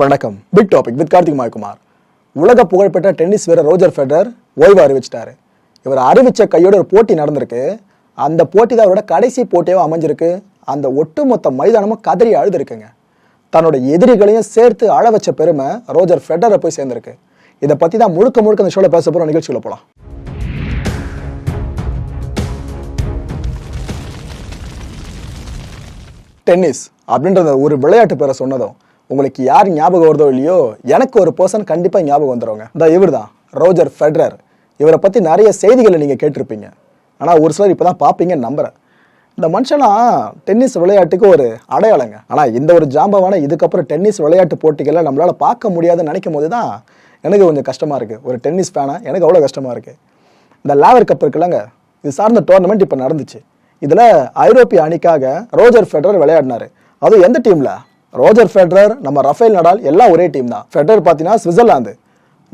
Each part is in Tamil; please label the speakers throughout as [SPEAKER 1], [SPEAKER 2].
[SPEAKER 1] வணக்கம். Big topic with Karthik Maikumar. உலக புகழ்பெற்ற டென்னிஸ் வீரர் ரோஜர் ஃபெடரர் ஓய்வு அறிவிச்சிட்டாரு. இவர் அறிவிச்ச கையோட ஒரு போட்டி நடந்திருக்கு. அந்த போட்டி தான் அவரோட கடைசி போட்டியாக அமைஞ்சிருக்கு. அந்த ஒட்டுமொத்த மைதானமும் கதறி அழுதுருக்குங்க. தன்னோட எதிரிகளையும் சேர்த்து அழ வச்ச பெருமை ரோஜர் ஃபெடரை போய் சேர்ந்திருக்கு. இதை பற்றி தான் முழுக்க முழுக்க இந்த ஷோவில் பேச போகிற நிகழ்ச்சியில் போகலாம் டென்னிஸ் அப்படின்றத ஒரு விளையாட்டு பேரை சொன்னதும் உங்களுக்கு யார் ஞாபகம் வருதோ இல்லையோ எனக்கு ஒரு பர்சன் கண்டிப்பாக ஞாபகம் வந்துடுவாங்க இந்த இவர் தான் ரோஜர் ஃபெடரர். இவரை பற்றி நிறைய செய்திகளை நீங்கள் கேட்டிருப்பீங்க. ஆனால் ஒரு சிலர் இப்போ தான் பார்ப்பீங்கன்னு நம்புகிறேன் இந்த மனுஷனா டென்னிஸ் விளையாட்டுக்கு ஒரு அடையாளங்க. ஆனால் இந்த ஒரு ஜாம்பவான இதுக்கப்புறம் டென்னிஸ் விளையாட்டு போட்டிகளை நம்மளால் பார்க்க முடியாதுன்னு நினைக்கும் போது தான் எனக்கு கொஞ்சம் கஷ்டமாக இருக்குது ஒரு டென்னிஸ் ஃபேனாக எனக்கு அவ்வளோ கஷ்டமாக இருக்குது இந்த லேவர் கப் இருக்குல்லங்க இது சார்ந்த டோர்னமெண்ட் இப்போ நடந்துச்சு. இதில் ஐரோப்பிய அணிக்காக ரோஜர் ஃபெடரர் விளையாடினாரு. அதுவும் எந்த டீமில் ரோஜர் ஃபெடரர் நம்ம ரஃபேல் நடால் எல்லாம் ஒரே டீம் தான். ஃபெடரர் பார்த்தீங்கன்னா சுவிட்சர்லாந்து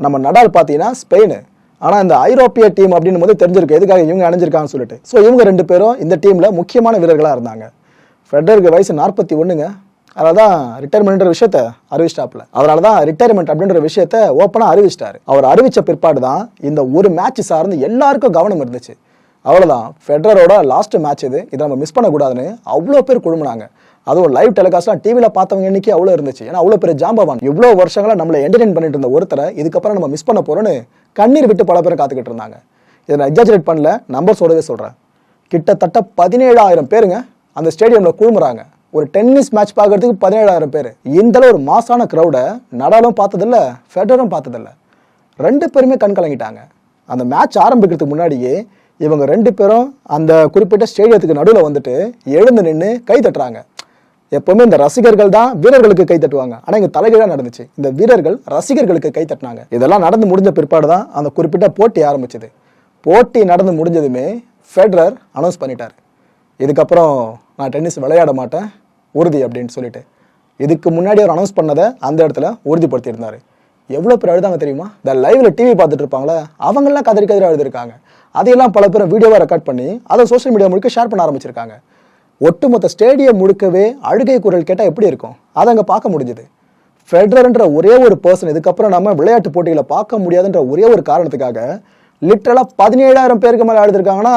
[SPEAKER 1] நம்ம நடால் பார்த்தீங்கன்னா ஸ்பெயின். ஆனால் இந்த ஐரோப்பிய டீம் அப்படின்னு போது தெரிஞ்சிருக்கு எதுக்காக இவங்க அணிஞ்சிருக்காங்கன்னு சொல்லிட்டு. ஸோ இவங்க ரெண்டு பேரும் இந்த டீமில் முக்கியமான வீரர்களாக இருந்தாங்க. ஃபெட்ரருக்கு வயசு நாற்பத்தி ஒன்றுங்க அதனால தான் ரிட்டையர்மெண்ட்ன்ற விஷயத்த அறிவிச்சிட்டாப்ல அதனால தான் ரிட்டையர்மெண்ட் அப்படின்ற விஷயத்த ஓப்பனாக அறிவிச்சிட்டாரு. அவர் அறிவித்த பிற்பாடு தான் இந்த ஒரு மேட்ச் சார்ந்து எல்லாருக்கும் கவனம் இருந்துச்சு. அவ்வளோதான் ஃபெடரரோட லாஸ்ட் மேட்ச் இது. இதை நம்ம மிஸ் பண்ணக்கூடாதுன்னு அவ்வளோ பேர் குழுமுனாங்க. அதுவும் லைவ் டெலிகாஸ்ட்லாம் டிவியில் பார்த்தவங்க எண்ணிக்கை அவ்வளோ இருந்துச்சு. ஏன்னா அவ்வளோ பெரிய ஜாம்பவான் இவ்வளோ வருஷங்களா நம்மளை என்டர்டைன் பண்ணிட்டு இருந்த ஒருத்தரை இதுக்கப்புறம் நம்ம மிஸ் பண்ண போகிறோன்னு கண்ணீர் விட்டு பல பேர் காத்துக்கிட்டு இருந்தாங்க. இதை நான் எக்ஸாஜரேட் பண்ணல சொல்கிறதே சொல்கிறேன் கிட்டத்தட்ட பதினேழாயிரம் பேருங்க அந்த ஸ்டேடியமில் குழுமுறாங்க. ஒரு டென்னிஸ் மேட்ச் பார்க்கறதுக்கு பதினேழாயிரம் பேர். இந்தளவு ஒரு மாசான க்ரௌடை நடாலும் பார்த்ததில்ல ஃபெடரும் பார்த்ததில்ல. ரெண்டு பேருமே கண் கலங்கிட்டாங்க. அந்த மேட்ச் ஆரம்பிக்கிறதுக்கு முன்னாடியே இவங்க ரெண்டு பேரும் அந்த குறிப்பிட்ட ஸ்டேடியத்துக்கு நடுவில் வந்துட்டு எழுந்து நின்று கை தட்டுறாங்க. எப்பவுமே இந்த ரசிகர்கள் தான் வீரர்களுக்கு கை தட்டுவாங்க. ஆனால் இங்கே தலைகீழாக நடந்துச்சு. இந்த வீரர்கள் ரசிகர்களுக்கு கை தட்டினாங்க. இதெல்லாம் நடந்து முடிஞ்ச பிற்பாடு தான் அந்த குறிப்பிட்ட போட்டி ஆரம்பிச்சது. போட்டி நடந்து முடிஞ்சதுமே ஃபெடரர் அனௌன்ஸ் பண்ணிட்டார். இதுக்கப்புறம் நான் டென்னிஸ் விளையாட மாட்டேன் உறுதி அப்படின்னு சொல்லிட்டு. இதுக்கு முன்னாடி அவர் அனௌன்ஸ் பண்ணதை அந்த இடத்துல உறுதிப்படுத்தியிருந்தார். எவ்வளோ பேர் அழுதாங்க தெரியுமா? இந்த லைவில் டிவி பார்த்துட்டு இருப்பாங்களே அவங்கெல்லாம் கதறி கதறி அழுதுருக்காங்க. அதையெல்லாம் பல பேர் வீடியோவாக ரெக்கார்ட் பண்ணி அதை சோஷியல் மீடியா முழுக்க ஷேர் பண்ண ஆரம்பிச்சிருக்காங்க. ஒட்டுமொத்த ஸ்டேடியம் முழுக்கவே அழுகை குரல் கேட்டால் எப்படி இருக்கும்? அதை அங்கே பார்க்க முடிஞ்சது. ஃபெடரர்ன்ற ஒரே ஒரு பர்சன் இதுக்கப்புறம் நம்ம விளையாட்டு போட்டிகளை பார்க்க முடியாதுன்ற ஒரே ஒரு காரணத்துக்காக லிட்டரலாக பதினேழாயிரம் பேருக்கு மேலே அழுதுருக்காங்கன்னா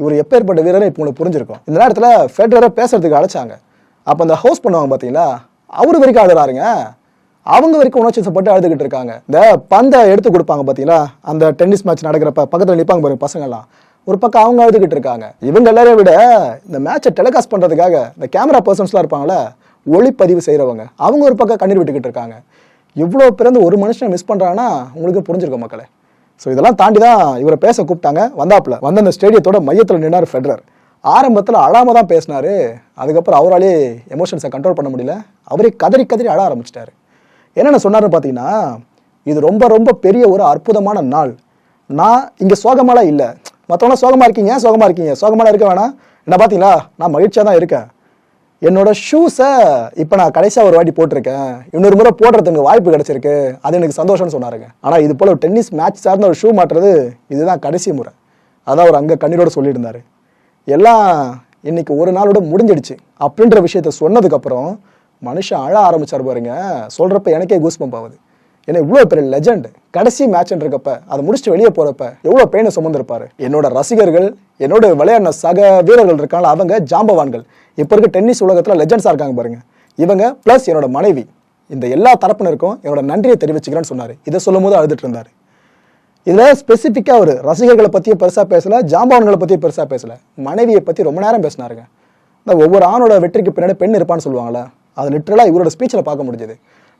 [SPEAKER 1] இவர் எப்பேற்பட்ட வீரர் இப்போ உங்களுக்கு புரிஞ்சிருக்கும். இந்த நேரத்தில் ஃபெட்ரரை பேசுறதுக்கு அழைச்சாங்க. அப்போ அந்த ஹவுஸ் பண்ணுவாங்க பார்த்தீங்களா அவர் வரைக்கும் அழுறாருங்க அவங்க வரைக்கும் உணர்ச்சி சப்பட்டு அழுதுகிட்டு இருக்காங்க. இந்த பந்தை எடுத்து கொடுப்பாங்க பார்த்தீங்களா அந்த டென்னிஸ் மேட்ச் நடக்கிறப்ப பக்கத்தில் நிற்பாங்க பாருங்க பசங்கள்லாம். ஒரு பக்கம் அவங்க அழுதுகிட்டு இருக்காங்க. இவங்க எல்லாரையும் விட இந்த மேட்சை டெலிகாஸ்ட் பண்ணுறதுக்காக இந்த கேமரா பர்சன்ஸ்லாம் இருப்பாங்களே ஒளிப்பதிவு செய்கிறவங்க அவங்க ஒரு பக்கம் கண்ணீர் விட்டுக்கிட்டு இருக்காங்க. இவ்வளோ பிறந்து ஒரு மனுஷனை மிஸ் பண்ணுறாங்கன்னா உங்களுக்கு புரிஞ்சிருக்கும் மக்களே. ஸோ இதெல்லாம் தாண்டி தான் இவரை பேச கூப்பிட்டாங்க. வந்தாப்புல வந்த அந்த ஸ்டேடியத்தோட மையத்தில் நின்னார் ஃபெடரர் ஆரம்பத்தில் அழாம தான் பேசினார். அதுக்கப்புறம் அவராலே எமோஷன்ஸை கண்ட்ரோல் பண்ண முடியல. அவரே கதறி கதறி அழ ஆரம்பிச்சிட்டாரு. என்னென்ன சொன்னார்னு பார்த்தீங்கன்னா இது ரொம்ப ரொம்ப பெரிய ஒரு அற்புதமான நாள். நான் இங்கே சோகமாலாம் இல்லை. மற்றவங்க சோகமாக இருக்கீங்க சோகமாக இருக்கீங்க. சோகமாக இருக்க வேணாம். என்ன பார்த்தீங்களா? நான் மகிழ்ச்சியாக தான் இருக்கேன். என்னோட ஷூஸை இப்போ நான் கடைசியாக ஒரு வாட்டி போட்டிருக்கேன். இன்னொரு முறை போடுறதுக்கு வாய்ப்பு கிடைச்சிருக்கு. அது எனக்கு சந்தோஷம்னு சொன்னாருங்க. ஆனால் இது போல் ஒரு டென்னிஸ் மேட்ச் சார்ந்த ஒரு ஷூ மாட்டுறது இதுதான் கடைசி முறை. அதான் அவர் அங்கே கண்ணீரோட சொல்லியிருந்தார். எல்லாம் இன்னைக்கு ஒரு நாளோட முடிஞ்சிடுச்சு. அப்படின்ற விஷயத்த சொன்னதுக்கப்புறம் மனுஷன் அழ ஆரம்பிச்சார் பாருங்க. சொல்கிறப்ப எனக்கே கூஸ்பம்ப் ஆகுது. ஏன்னா இவ்வளோ பெரிய லெஜண்ட் கடைசி மேட்ச்ன்றக்கப்ப அதை முடிச்சுட்டு வெளியே போகிறப்ப எவ்வளோ பெயினை சுமந்திருப்பாரு. என்னோட ரசிகர்கள் என்னோட விளையாடின சக வீரர்கள் இருக்காங்களா அவங்க ஜாம்பவான்கள். இப்போ இருக்க டென்னிஸ் உலகத்தில் லெஜண்ட்ஸாக இருக்காங்க பாருங்க. இவங்க ப்ளஸ் என்னோட மனைவி. இந்த எல்லா தரப்பினருக்கும் என்னோட நன்றியை தெரிவிச்சுக்கிறேன்னு சொன்னார். இதை சொல்லும் போது அழுதுட்டு இருந்தார். இதில் ஸ்பெசிஃபிக்காக அவர் ரசிகர்களை பற்றியும் பெருசாக பேசலை ஜாம்பவான்களை பற்றியும் பெருசாக பேசல. மனைவியை பற்றி ரொம்ப நேரம் பேசினாருங்க. இந்த ஒவ்வொரு ஆணோட வெற்றிக்கு பின்னாடி பெண் இருப்பான்னு சொல்லுவாங்களே அது லிட்டரலாக இவரோட ஸ்பீச்சில் பார்க்க முடிஞ்சது.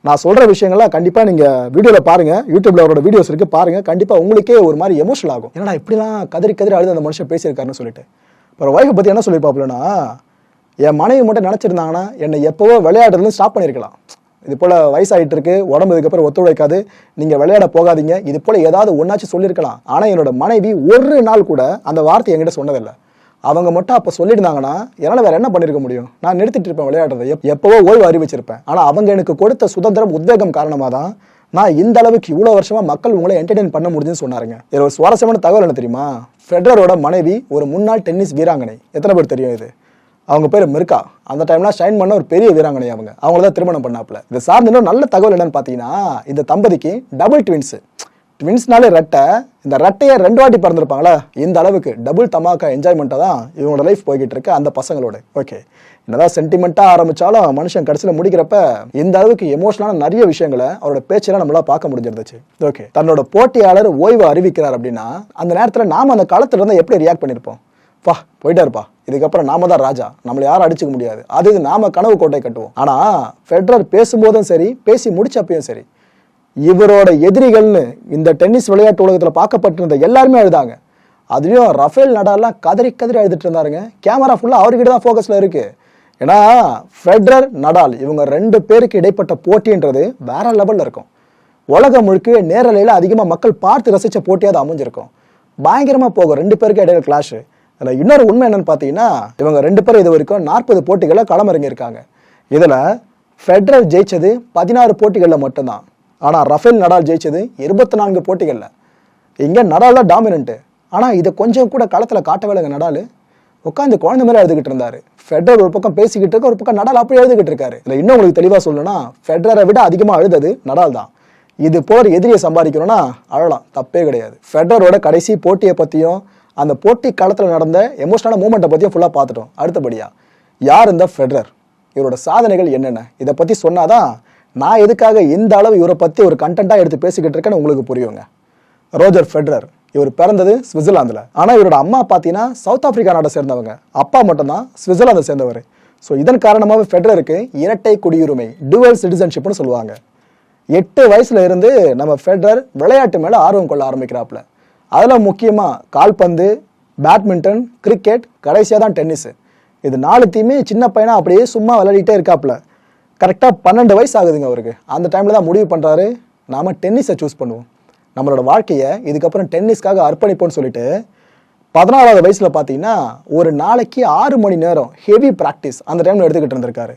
[SPEAKER 1] நான் சொல்கிற விஷயங்கள்லாம் கண்டிப்பாக நீங்கள் வீடியோவில் பாருங்கள் யூடியூப்ல அவரோட வீடியோஸ் இருக்குது பாருங்கள் கண்டிப்பாக உங்களுக்கே ஒரு மாதிரி எமோஷனல் ஆகும். ஏன்னா இப்படிலாம் கதறி கதறி அழுது அந்த மனுஷன் பேசியிருக்காருன்னு சொல்லிட்டு. அப்புறம் ஒய்ஃபை பற்றி என்ன சொல்லியிருப்பாப்புலன்னா என் மனைவி மட்டும் நினச்சிருந்தாங்கன்னா என்னை எப்போவோ விளையாடுறதுல ஸ்டாப் பண்ணியிருக்கலாம். இது போல் வயசாகிட்டு இருக்கு உடம்பு இதுக்கப்புறம் ஒத்துழைக்காது நீங்கள் விளையாட போகாதீங்க. இது போல் ஏதாவது ஒன்றாச்சும் சொல்லியிருக்கலாம். ஆனால் என்னோட மனைவி ஒரு நாள் கூட அந்த வார்த்தை என்கிட்ட சொன்னதில்லை. அவங்க மட்டும் அப்போ சொல்லியிருந்தாங்கன்னா என்னால் வேற என்ன பண்ணியிருக்க முடியும்? நான் நிறுத்திட்டு இருப்பேன் விளையாடுறதை. எப் எப்போவோ ஓய்வு அறிவிச்சிருப்பேன். ஆனால் அவங்க எனக்கு கொடுத்த சுதந்திரம் உத்வேகம் காரணமாக தான் நான் இந்த அளவுக்கு இவ்வளோ வருஷமா மக்கள் உங்களை என்டர்டெயின் பண்ண முடியுதுன்னு சொன்னாருங்க. இதில் ஒரு சுவாரஸ்யமான தகவல் என்ன தெரியுமா? ஃபெடரரோட மனைவி ஒரு முன்னாள் டென்னிஸ் வீராங்கனை. எத்தனை பேர் தெரியும் இது? அவங்க பேர் மிர்கா. அந்த டைம்லாம் ஷைன் பண்ண ஒரு பெரிய வீராங்கனை அவங்க. அவங்கள தான் திருமணம் பண்ணாப்புல. இது சார்ந்த நல்ல தகவல் என்னன்னு பார்த்தீங்கன்னா இந்த தம்பதிக்கு டபுள் ட்வின்ஸு ட்வின்ஸ்னாலே ரெட்டை. இந்த ரெட்டையை ரெண்டு வாட்டி பிறந்திருப்பாங்களா இந்த அளவுக்கு டபுள் தமாக்கா என்ஜாய்மெண்ட்டாக தான் இவங்களோட லைஃப் போய்கிட்டு இருக்கு அந்த பசங்களோட. ஓகே என்னதான் சென்டிமெண்ட்டாக ஆரம்பித்தாலும் மனுஷன் கடைசியில் முடிக்கிறப்ப இந்த அளவுக்கு எமோஷனலான நிறைய விஷயங்களை அவரோட பேச்செல்லாம் நம்மளால பார்க்க முடிஞ்சிருந்துச்சு. ஓகே தன்னோட போட்டியாளர் ஓய்வு அறிவிக்கிறார் அப்படின்னா அந்த நேரத்தில் நாம் அந்த காலத்துல இருந்தால் எப்படி ரியாக்ட் பண்ணியிருப்போம் பா போயிட்டாருப்பா. இதுக்கப்புறம் நாம தான் ராஜா. நம்மளை யாரும் அடிச்சுக்க முடியாது. அது இது நாம கனவு கோட்டை கட்டுவோம். ஆனா ஃபெடரர் பேசும்போதும் சரி பேசி முடிச்சப்பையும் சரி இவரோட எதிரிகள்னு இந்த டென்னிஸ் விளையாட்டு உலகத்தில் பார்க்கப்பட்டிருந்த எல்லாருமே அழுதாங்க. அதுலேயும் ரஃபேல் நடாலாம் கதறி கதறி அழுதுட்டு இருந்தாருங்க. கேமரா ஃபுல்லாக அவர்கிட்ட தான் ஃபோக்கஸில் இருக்குது ஏன்னா ஃபெட்ரர் நடால் இவங்க ரெண்டு பேருக்கு இடைப்பட்ட போட்டின்றது வேற லெவலில் இருக்கும். உலகம் முழுக்க நேரலையில் அதிகமாக மக்கள் பார்த்து ரசித்த போட்டியாக அது அமைஞ்சிருக்கும். பயங்கரமாக போகும். ரெண்டு பேருக்கு இடையில கிளாஷு அதில் இன்னொரு உண்மை என்னென்னு பார்த்தீங்கன்னா இவங்க ரெண்டு பேரும் இது வரைக்கும் நாற்பது போட்டிகளை களமிறங்கியிருக்காங்க. இதில் ஃபெட்ரர் ஜெயிச்சது பதினாறு போட்டிகளில் மட்டும்தான். ஆனால் ரஃபேல் நடால் ஜெயிச்சது இருபத்தி நான்கு போட்டிகளில். இங்கே நடால் தான் டாமினன்ட்டு ஆனால் இதை கொஞ்சம் கூட களத்தில் காட்டவேலைங்க நடால் உட்காந்து குழந்தை மாதிரி எழுதுகிட்டு இருந்தார். ஃபெட்ரர் ஒரு பக்கம் பேசிக்கிட்டு இருக்க ஒரு பக்கம் நடால் அப்படியே எழுதுகிட்டு இருக்காரு. இல்லை இன்னும் உங்களுக்கு தெளிவாக சொல்லணும்னா ஃபெடரரை விட அதிகமாக அழுதது நடால் தான். இது போர் எதிரியை சம்பாதிக்கணும்னா அழலாம் தப்பே கிடையாது. ஃபெடரரோட கடைசி போட்டியை பற்றியும் அந்த போட்டி காலத்தில் நடந்த எமோஷனலான மூமெண்ட்டை பற்றியும் ஃபுல்லாக பார்த்துட்டோம். அடுத்தபடியாக யார் இந்த ஃபெடரர் இவரோட சாதனைகள் என்னென்ன? இதை பற்றி சொன்னாதான் நான் எதுக்காக இந்த அளவு இவரை பற்றி ஒரு கண்டென்ட்டாக எடுத்து பேசிக்கிட்டு இருக்கேன்னு உங்களுக்கு புரியுங்க. ரோஜர் ஃபெட்ரர் இவர் பிறந்தது சுவிட்சர்லாந்தில். ஆனால் இவரோட அம்மா பார்த்தீங்கன்னா சவுத் ஆப்பிரிக்கா நாட்டை சேர்ந்தவங்க. அப்பா மட்டும்தான் சுவிட்சர்லாந்தை சேர்ந்தவர். ஸோ இதன் காரணமாக ஃபெடரருக்கு இரட்டை குடியுரிமை டுவல் சிட்டிசன்ஷிப்னு சொல்லுவாங்க. எட்டு வயசுல இருந்து நம்ம ஃபெட்ரர் விளையாட்டு மேலே ஆர்வம் கொள்ள ஆரம்பிக்கிறாப்புல. அதில் முக்கியமாக கால்பந்து பேட்மிண்டன் கிரிக்கெட் கடைசியாக தான் டென்னிஸ். இது நாலுத்தையுமே சின்ன பையனா அப்படியே சும்மா விளையாடிட்டே இருக்காப்புல. கரெக்டாக பன்னெண்டு வயசு ஆகுதுங்க அவருக்கு. அந்த டைமில் தான் முடிவு பண்ணுறாரு நாம் டென்னிஸை சூஸ் பண்ணுவோம். நம்மளோட வாழ்க்கையை இதுக்கப்புறம் டென்னிஸ்க்காக அர்ப்பணிப்போம்னு சொல்லிட்டு பதினாறாவது வயசில் பார்த்தீங்கன்னா ஒரு நாளைக்கு ஆறு மணி நேரம் ஹெவி ப்ராக்டிஸ் அந்த டைமில் எடுத்துக்கிட்டு இருந்திருக்காரு.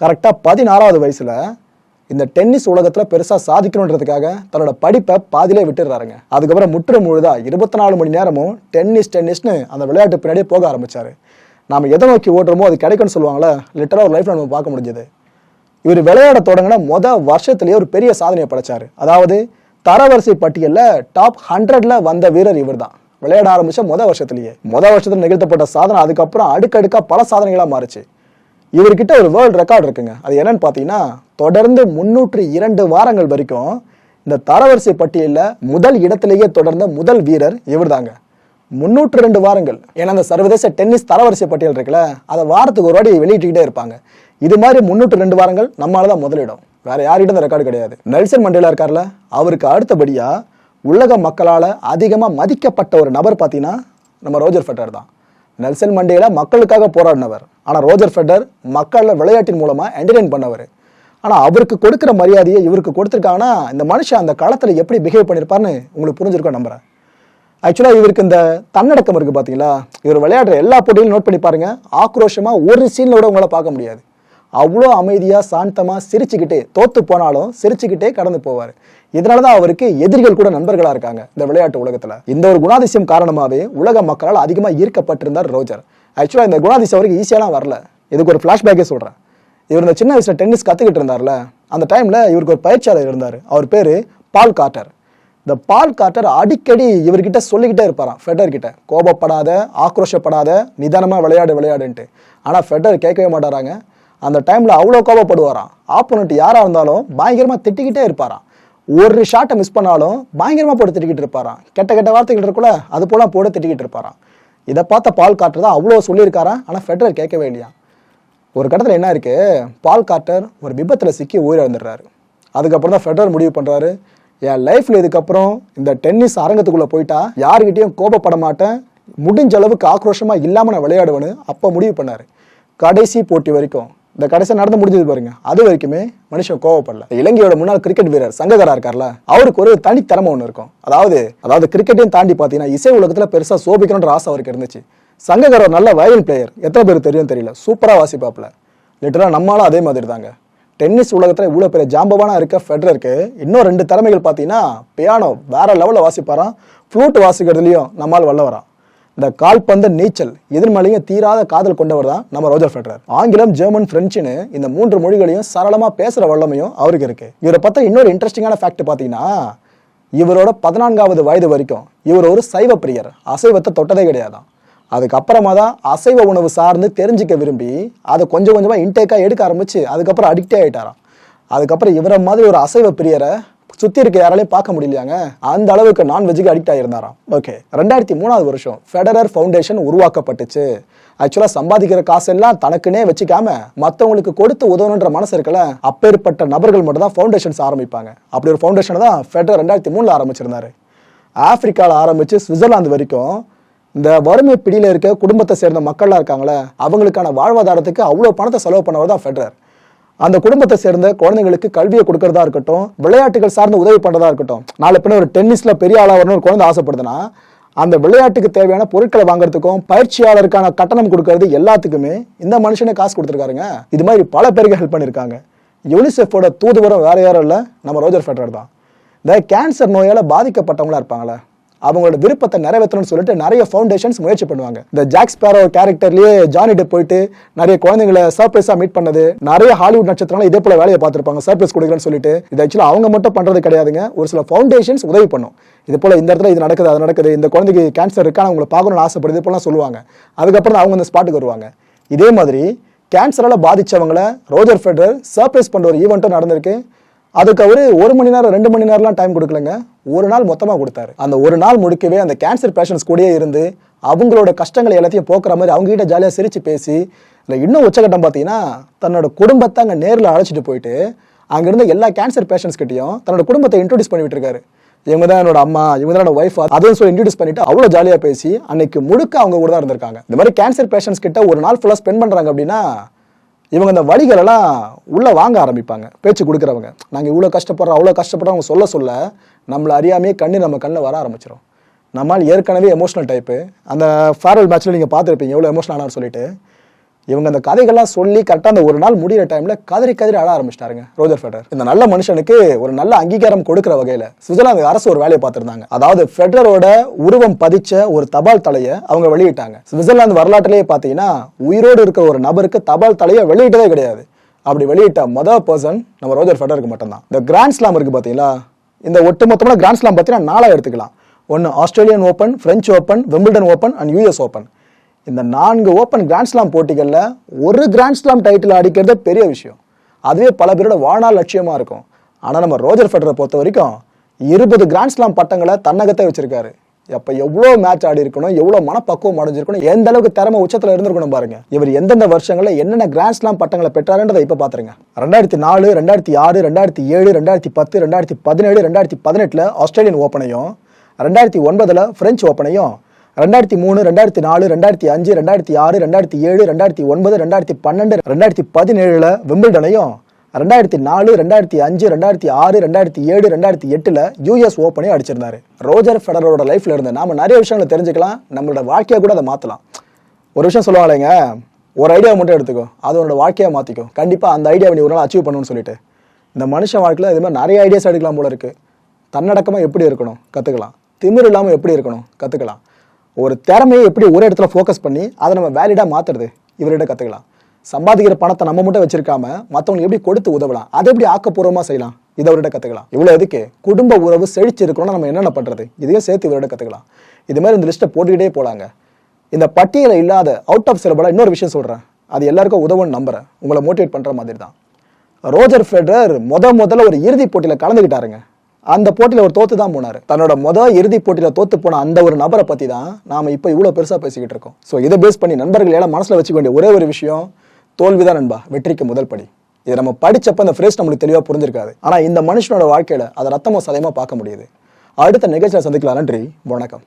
[SPEAKER 1] கரெக்டாக பதினாறாவது வயசில் இந்த டென்னிஸ் உலகத்தில் பெருசாக சாதிக்கணுன்றதுக்காக தன்னோட படிப்பை பாதியிலே விட்டுடுறாருங்க. அதுக்கப்புறம் முற்று முழுதா இருபத்தி நாலு மணி நேரமும் டென்னிஸ் டென்னிஸ்னு அந்த விளையாட்டு பின்னாடியே போக ஆரம்பித்தார் நாம் எதை நோக்கி ஓடுறோமோ அது கிடைக்கும்னு சொல்லுவாங்களே லிட்டராக ஒரு லைஃப்ல நம்ம பார்க்க முடிஞ்சது. இவர் விளையாட தொடங்கின மொத வருஷத்துலேயே ஒரு பெரிய சாதனையை படைச்சார். அதாவது தரவரிசை பட்டியலில் டாப் ஹண்ட்ரட்ல வந்த வீரர் இவர்தான். விளையாட ஆரம்பித்த மொதல் வருஷத்துலேயே. மொதல் வருஷத்தில் நிகழ்த்தப்பட்ட சாதனை அதுக்கப்புறம் அடுக்கடுக்காக பல சாதனைகளாக மாறுச்சு. இவர்கிட்ட ஒரு வேர்ல்டு ரெக்கார்ட் இருக்குங்க. அது என்னன்னு பார்த்தீங்கன்னா தொடர்ந்து முன்னூற்றி இரண்டு வாரங்கள் வரைக்கும் இந்த தரவரிசை பட்டியலில் முதல் இடத்திலேயே தொடர்ந்த முதல் வீரர் இவர் தாங்க முன்னூற்று ரெண்டு வாரங்கள். ஏன்னா அந்த சர்வதேச டென்னிஸ் தரவரிசை பட்டியல் இருக்குல்ல அதை வாரத்துக்கு ஒரு வாடி வெளியிட்டுக்கிட்டே இருப்பாங்க. இது மாதிரி முன்னூற்று ரெண்டு வாரங்கள் நம்மளால தான் முதலிடம். வேற யார்கிட்ட இந்த ரெக்கார்டு கிடையாது. நெல்சன் மண்டேலா இருக்கார்ல அவருக்கு அடுத்தபடியா உலக மக்களால் அதிகமாக மதிக்கப்பட்ட ஒரு நபர் பார்த்தீங்கன்னா நம்ம ரோஜர் ஃபெட்டர் தான். நெல்சன் மண்டேலா மக்களுக்காக போராடினவர். ஆனால் ரோஜர் ஃபெடர் மக்களை விளையாட்டின் மூலமாக என்டர்டெயின் பண்ணவர். ஆனால் அவருக்கு கொடுக்குற மரியாதையை இவருக்கு கொடுத்துருக்காங்கன்னா இந்த மனுஷன் அந்த காலத்தில் எப்படி பிஹேவ் பண்ணியிருப்பார்னு உங்களுக்கு புரிஞ்சிருக்கோம் நம்புறேன். ஆக்சுவலாக இவருக்கு இந்த தன்னடக்கம் இருக்குது பார்த்தீங்களா இவர் விளையாடுற எல்லா போட்டியிலும் நோட் பண்ணி பாருங்கள் ஆக்ரோஷமாக ஒரு சீனில் கூட உங்களால பார்க்க முடியாது. அவ்வளோ அமைதியாக சாந்தமாக சிரிச்சுக்கிட்டே தோற்று போனாலும் சிரிச்சுக்கிட்டே கடந்து போவார். இதனால தான் அவருக்கு எதிரிகள் கூட நண்பர்களாக இருக்காங்க இந்த விளையாட்டு உலகத்தில். இந்த ஒரு குணாதிசயம் காரணமாகவே உலக மக்களால் அதிகமாக ஈர்க்கப்பட்டிருந்தார் ரோஜர். ஆக்சுவலாக இந்த குணாதிசயம் அவருக்கு ஈஸியாலாம் வரல. இதுக்கு ஒரு ஃப்ளாஷ்பேக்கே சொல்கிறேன் இவர் இந்த சின்ன வயசில் டென்னிஸ் கற்றுக்கிட்டு இருந்தார்ல அந்த டைமில் இவருக்கு ஒரு பயிற்சியாளர் இருந்தார். அவர் பேர் பால் கார்ட்டர் இந்த பால் கார்ட்டர் அடிக்கடி இவர்கிட்ட சொல்லிக்கிட்டே இருப்பாராம். ஃபெடர் கிட்ட. கோபப்படாத ஆக்ரோஷப்படாத நிதானமாக விளையாடு விளையாடுன்ட்டு. ஆனால் ஃபெடர் கேட்கவே மாட்டாராங்க. அந்த டைமில் அவ்வளோ கோபப்படுவாராம். ஆப்போனண்ட் யாராக இருந்தாலும் பயங்கரமாக திட்டிக்கிட்டே இருப்பாராம். ஒரு ஷாட்டை மிஸ் பண்ணாலும் பயங்கரமாக போட்டு திட்டிக்கிட்டு இருப்பாராம். கெட்ட கெட்ட வார்த்தைகள் இருக்குல்ல அது போல போட்டு திட்டிக்கிட்டு இருப்பாராம். இதை பார்த்த பால் கார்ட்டர் தான் அவ்வளோ சொல்லியிருக்காராம் ஆனால் ஃபெடரர் கேட்கவே இல்லையா? ஒரு கட்டத்தில் என்ன இருக்குது பால் கார்ட்டர் ஒரு விபத்தில் சிக்கி உயிரிழந்துடுறாரு. அதுக்கப்புறம் தான் ஃபெடரர் முடிவு பண்ணுறாரு என் லைஃப்ல இதுக்கப்புறம் இந்த டென்னிஸ் அரங்கத்துக்குள்ள போயிட்டா யாருக்கிட்டையும் கோபப்பட மாட்டேன். முடிஞ்ச அளவுக்கு ஆக்ரோஷமா இல்லாம நான் விளையாடுவேன்னு அப்ப முடிவு பண்ணாரு. கடைசி போட்டி வரைக்கும். இந்த கடைசி நடந்து முடிஞ்சது பாருங்க. அது வரைக்குமே மனுஷன் கோவப்படல. இலங்கையோட முன்னாள் கிரிக்கெட் வீரர் சங்ககரா இருக்கார்ல அவருக்கு ஒரு தனித்திறமை ஒன்று இருக்கும். அதாவது அதாவது கிரிக்கெட்டையும் தாண்டி பார்த்தீங்கன்னா இசை உலகத்துல பெருசா சோபிக்கணுன்ற ஆசை அவருக்கு இருந்துச்சு. சங்ககர் ஒரு நல்ல வயலின் பிளேயர் எத்தனை பேர் தெரியும் தெரியல. சூப்பரா வாசிப்பாப்ல லிட்டரா நம்மளும் அதே மாதிரி தாங்க டென்னிஸ் உலகத்தில் இவ்வளோ பெரிய ஜாம்பவானா இருக்க ஃபெடரருக்கு இன்னும் ரெண்டு திறமைகள் பார்த்தீங்கன்னா பியானோ வேற லெவலில் வாசிப்பாராம். ஃப்ளூட் வாசிக்கிறதுலையும் நம்மால் வல்லவராம். இந்த கால்பந்து நீச்சல் எதிர்மலையும் தீராத காதல் கொண்டவர் தான் நம்ம ரோஜர் ஃபெடரர். ஆங்கிலம் ஜெர்மன் பிரெஞ்சுன்னு இந்த மூன்று மொழிகளையும் சரளமாக பேசுகிற வல்லமையும் அவருக்கு இருக்கு. இவரை பார்த்தா இன்னொரு இன்ட்ரெஸ்டிங்கான ஃபேக்ட் பார்த்தீங்கன்னா இவரோட பதினான்காவது வயது வரைக்கும் இவர் ஒரு சைவ பிரியர். அசைவத்தை தொட்டதே கிடையாதான் அதுக்கப்புறமா தான் அசைவ உணவு சார்ந்து தெரிஞ்சுக்க விரும்பி அதை கொஞ்சம் கொஞ்சமாக இன்டேக்காக எடுக்க ஆரம்பிச்சு அதுக்கப்புறம் அடிக்டே ஆகிட்டாராம் அதுக்கப்புறம் இவரை மாதிரி ஒரு அசைவ பிரியரை சுற்றி இருக்க யாராலையும் பார்க்க முடியலையாங்க? அந்த அளவுக்கு நான்வெஜ்ஜுக்கு அடிக்ட் ஆகியிருந்தாராம் ஓகே ரெண்டாயிரத்தி மூணாவது வருஷம் ஃபெடரர் ஃபவுண்டேஷன் உருவாக்கப்பட்டுச்சு. ஆக்சுவலாக சம்பாதிக்கிற காசெல்லாம் தனக்குனே வச்சுக்காம மற்றவங்களுக்கு கொடுத்து உதவணுன்ற மனசு இருக்கல அப்பேற்பட்ட நபர்கள் மட்டும் தான் ஃபவுண்டேஷன்ஸ் ஆரம்பிப்பாங்க. அப்படி ஒரு ஃபவுண்டேஷனை தான் ஃபெடரர் ரெண்டாயிரத்தி மூணில் ஆரம்பிச்சிருந்தாரு. ஆப்பிரிக்காவில் ஆரம்பிச்சு சுவிட்சர்லாந்து வரைக்கும் இந்த வறுமை பிடியில் இருக்க குடும்பத்தை சேர்ந்த மக்கள்லாம் இருக்காங்களே அவங்களுக்கான வாழ்வாதாரத்துக்கு அவ்வளோ பணத்தை செலவு பண்ணவர் தான் ஃபெடரர் அந்த குடும்பத்தை சேர்ந்த குழந்தைங்களுக்கு கல்வியை கொடுக்கறதா இருக்கட்டும் விளையாட்டுகள் சார்ந்த உதவி பண்ணுறதா இருக்கட்டும் நாளை பின்ன ஒரு டென்னிஸில் பெரிய ஆளாக வரணும் ஒரு குழந்தை ஆசைப்படுதுன்னா அந்த விளையாட்டுக்கு தேவையான பொருட்களை வாங்குறதுக்கும் பயிற்சியாளருக்கான கட்டணம் கொடுக்கறது எல்லாத்துக்குமே இந்த மனுஷனே காசு கொடுத்துருக்காருங்க. இது மாதிரி பல பேருக்கு ஹெல்ப் பண்ணியிருக்காங்க. யூனிசெஃபோட தூதுவரம் வேற யாரும் இல்லை நம்ம ரோஜர் ஃபெடரர் தான். இந்த கேன்சர் நோயால் பாதிக்கப்பட்டவங்களா இருப்பாங்களே அவங்களோட விருப்பத்தை நிறைவேற்றணும்னு சொல்லிட்டு நிறைய ஃபவுண்டேஷன்ஸ் முயற்சி பண்ணுவாங்க. இந்த ஜாக் ஸ்பேரோ கேரக்டர்லயே ஜானி போயிட்டு நிறைய குழந்தைங்களை சர்ப்ரைஸா மீட் பண்ணது. நிறைய ஹாலிவுட் நட்சத்திரங்கள் இதே போல வேலையை பார்த்துருப்பாங்க சர்ப்ரைஸ் கொடுக்குறேன்னு சொல்லிட்டு. இது ஆக்சுவலாக அவங்க மட்டும் பண்றது கிடையாதுங்க. ஒரு சில ஃபவுண்டேஷன்ஸ் உதவி பண்ணும். இது போல இந்த இடத்துல இது நடக்குது அது நடக்குது இந்த குழந்தைக்கு கேன்சர் இருக்கா அவங்களை பார்க்கணும்னு ஆசைப்படுது இது போலாம் சொல்லுவாங்க. அதுக்கப்புறம் அவங்க அந்த ஸ்பாட்டுக்கு வருவாங்க. இதே மாதிரி கேன்சரால பாதித்தவங்களை ரோஜர் ஃபெடரர் சர்ப்ரைஸ் பண்ற ஒரு ஈவெண்ட்டும் நடந்திருக்கு. அதுக்கு அவரு ஒரு மணி நேரம் ரெண்டு மணி நேரம்லாம் டைம் கொடுக்கலங்க. ஒரு நாள் மொத்தமாக கொடுத்தாரு. அந்த ஒரு நாள் முடிக்கவே அந்த கேன்சர் பேஷண்ட்ஸ் கூடயே இருந்து அவங்களோட கஷ்டங்களை எல்லாத்தையும் போக்குற மாதிரி அவங்ககிட்ட ஜாலியாக சிரித்து பேசி இல்லை இன்னும் உச்சகட்டம் பார்த்தீங்கன்னா தன்னோட குடும்பத்தை அங்கே நேரில் அழைச்சிட்டு போயிட்டு அங்கேருந்து எல்லா கேன்சர் பேஷண்ட்ஸ்கிட்டையும் தன்னோட குடும்பத்தை இன்ட்ரடியூஸ் பண்ணி விட்டுருக்காரு இவங்க தான் என்னோட அம்மா இவங்க தான் என்னோட ஒய்ஃப் அதையும் சொல்லி இன்ட்ரடியூஸ் பண்ணிட்டு அவ்வளோ ஜாலியாக பேசி அன்னைக்கு முழுக்க அவங்க கூட தான் இருந்திருக்காங்க. இந்த மாதிரி கேன்சர் பேஷண்ட்ஸ் கிட்ட ஒரு நாள் ஃபுல்லாக ஸ்பெண்ட் பண்ணுறாங்க அப்படின்னா இவங்க இந்த வழிகளெல்லாம் உள்ளே வாங்க ஆரம்பிப்பாங்க. பேச்சு கொடுக்குறவங்க. நாங்கள் இவ்வளோ கஷ்டப்படுறோம் அவ்வளோ கஷ்டப்படுறோம் அவங்க சொல்ல சொல்ல நம்மளை அறியாமையே கண்ணு நம்ம கண்ணில் வர ஆரம்பிச்சிடும் நம்மால் ஏற்கனவே எமோஷனல் டைப்பு அந்த ஃபேர்வெல் மேட்ச்சில் நீங்கள் பார்த்துருப்பீங்க எவ்வளோ எமோஷனல் ஆனான்னு சொல்லிட்டு. இவங்க அந்த கதைகள்லாம் சொல்லி கரெக்டாக அந்த ஒரு நாள் முடிகிற டைமில் கதறி கதறி அழ ஆரம்பிச்சிட்டாருங்க ரோஜர் ஃபெடரர். இந்த நல்ல மனுஷனுக்கு ஒரு நல்ல அங்கீகாரம் கொடுக்குற வகையில் சுவிட்சர்லாந்து அரசு ஒரு வேலையை பார்த்துருந்தாங்க. அதாவது ஃபெடரரோட உருவம் பதிச்ச ஒரு தபால் தலையை அவங்க வெளியிட்டாங்க. சுவிட்சர்லாந்து வரலாற்றிலேயே பார்த்தீங்கன்னா உயிரோடு இருக்கிற ஒரு நபருக்கு தபால் தலையை வெளியிட்டதே கிடையாது. அப்படி வெளியிட்ட மொதல் பர்சன் நம்ம ரோஜர் ஃபெடருக்கு மட்டும்தான். இந்த கிராண்ட் ஸ்லாம் இருக்குது பார்த்தீங்களா? இந்த ஒட்டுமொத்தமான கிராண்ட் ஸ்லாம் பார்த்தீங்கன்னா நாளாக எடுத்துக்கலாம். ஒன்று Australian open French open Wimbledon open and US open இந்த நான்கு ஓப்பன் கிராண்ட்ஸ்லாம் போட்டிகளில் ஒரு கிராண்ட் ஸ்லாம் டைட்டில் அடிக்கிறது பெரிய விஷயம். அதுவே பல பேரோட வாழ்நாள் லட்சியமாக இருக்கும். ஆனால் நம்ம ரோஜர் ஃபெடரை பொறுத்த வரைக்கும் இருபது கிராண்ட்ஸ்லாம் பட்டங்களை தன்னகத்தை வச்சிருக்காரு. அப்போ எவ்வளோ மேட்ச் ஆடி இருக்கணும் எவ்வளோ மனப்பக்குவம் அடைஞ்சிருக்கணும் எந்த அளவுக்கு திறமை உச்சத்தில் இருந்திருக்கணும் பாருங்க. இவர் எந்தெந்த வருஷங்களில் என்னென்ன கிராண்ட்ஸ்லாம் பட்டங்களை பெற்றாருன்றதை இப்போ பார்த்துருங்க ரெண்டாயிரத்தி நாலு ரெண்டாயிரத்தி ஆறு ரெண்டாயிரத்தி ஏழு ரெண்டாயிரத்தி பத்து ரெண்டாயிரத்தி பதினேழு ரெண்டாயிரத்தி பதினெட்டில் ஆஸ்திரேலியன் ஓப்பனையும் ரெண்டாயிரத்தி ஒன்பதில் ஃப்ரெஞ்ச் ஓப்பனையும் ரெண்டாயிரத்தி மூணு ரெண்டாயிரத்தி நாலு ரெண்டாயிரத்தி அஞ்சு ரெண்டாயிரத்தி ஆறு ரெண்டாயிரத்தி ஏழு ரெண்டாயிரத்தி ஒன்பது ரெண்டாயிரத்தி பன்னெண்டு ரெண்டாயிரத்தி பதினேழுல விம்பிள்டனையும் ரெண்டாயிரத்தி நாலு ரெண்டாயிரத்தி அஞ்சு ரெண்டாயிரத்தி ஆறு ரெண்டாயிரத்தி ஏழு ரெண்டாயிரத்தி எட்டுல யூஎஸ் ஓப்பனையும் அடிச்சிருந்தாரு. ரோஜர் ஃபெடரோட லைஃப்ல இருந்து நாம நிறைய விஷயங்களை தெரிஞ்சுக்கலாம் நம்மளோட வாழ்க்கையை கூட அதை மாத்தலாம். ஒரு விஷயம் சொல்லுவாங்களேங்க ஒரு ஐடியா மட்டும் எடுத்துக்கோ அது உன்னோட வாழ்க்கையை மாற்றிக்கும் கண்டிப்பா அந்த ஐடியாவை நீ ஒரு நாள் அச்சீவ் பண்ணணும்னு சொல்லிட்டு. இந்த மனுஷன் வாழ்க்கையில் இது மாதிரி நிறைய ஐடியாஸ் எடுக்கலாம் போல இருக்கு. தன்னடக்கமாக எப்படி இருக்கணும்? கற்றுக்கலாம் திமிர் இல்லாமல் எப்படி இருக்கணும்? கற்றுக்கலாம் ஒரு திறமையை எப்படி ஒரு இடத்துல ஃபோக்கஸ் பண்ணி அதை நம்ம வேலிடாக மாற்றுறது இவர்கிட்ட கற்றுக்கலாம் சம்பாதிக்கிற பணத்தை நம்ம மட்டும் வச்சிருக்காம மற்றவங்களுக்கு எப்படி கொடுத்து உதவலாம்? அதை எப்படி ஆக்கப்பூர்வமாக செய்யலாம்? இதை அவர்கிட்ட கற்றுக்கலாம் இவ்வளோ எதுக்கு? குடும்ப உறவு செழிச்சு இருக்கணும்னா நம்ம என்னென்ன பண்ணுறது இதையும் சேர்த்து இவர்கிட்ட கற்றுக்கலாம் இது மாதிரி இந்த லிஸ்ட்டை போட்டுக்கிட்டே போகலாங்க இந்த பட்டியலில் இல்லாத அவுட் ஆஃப் சிலபலாக இன்னொரு விஷயம் சொல்கிறேன் அது எல்லாருக்கும் உதவும்னு நம்புறேன். உங்களை மோட்டிவேட் பண்ணுற மாதிரி தான் ரோஜர் ஃபெடரர் முத முதல்ல ஒரு இறுதிப் போட்டியில் கலந்துக்கிட்டாருங்க அந்த போட்டியில் அவர் தோத்து தான் போனார். தன்னோட முதல் இறுதி போட்டியில் தோத்து போன அந்த ஒரு நபரை பற்றி தான் நாம இப்போ இவ்வளோ பெருசாக பேசிக்கிட்டு இருக்கோம். ஸோ இதை பேஸ் பண்ணி நண்பர்கள் எல்லாம் மனசில் வச்சுக்க வேண்டிய ஒரே ஒரு விஷயம் தோல்விதான் நண்பா வெற்றிக்கு முதல் படி. இதை நம்ம படித்தப்ப இந்த ஃப்ரேஸ் நம்மளுக்கு தெளிவாக புரிஞ்சிருக்காது. ஆனால் இந்த மனுஷனோட வாழ்க்கையில அதை ரத்தமோ சதயமாக பார்க்க முடியுது. அடுத்த நிகழ்ச்சியில் சந்திக்கலாம். நன்றி வணக்கம்.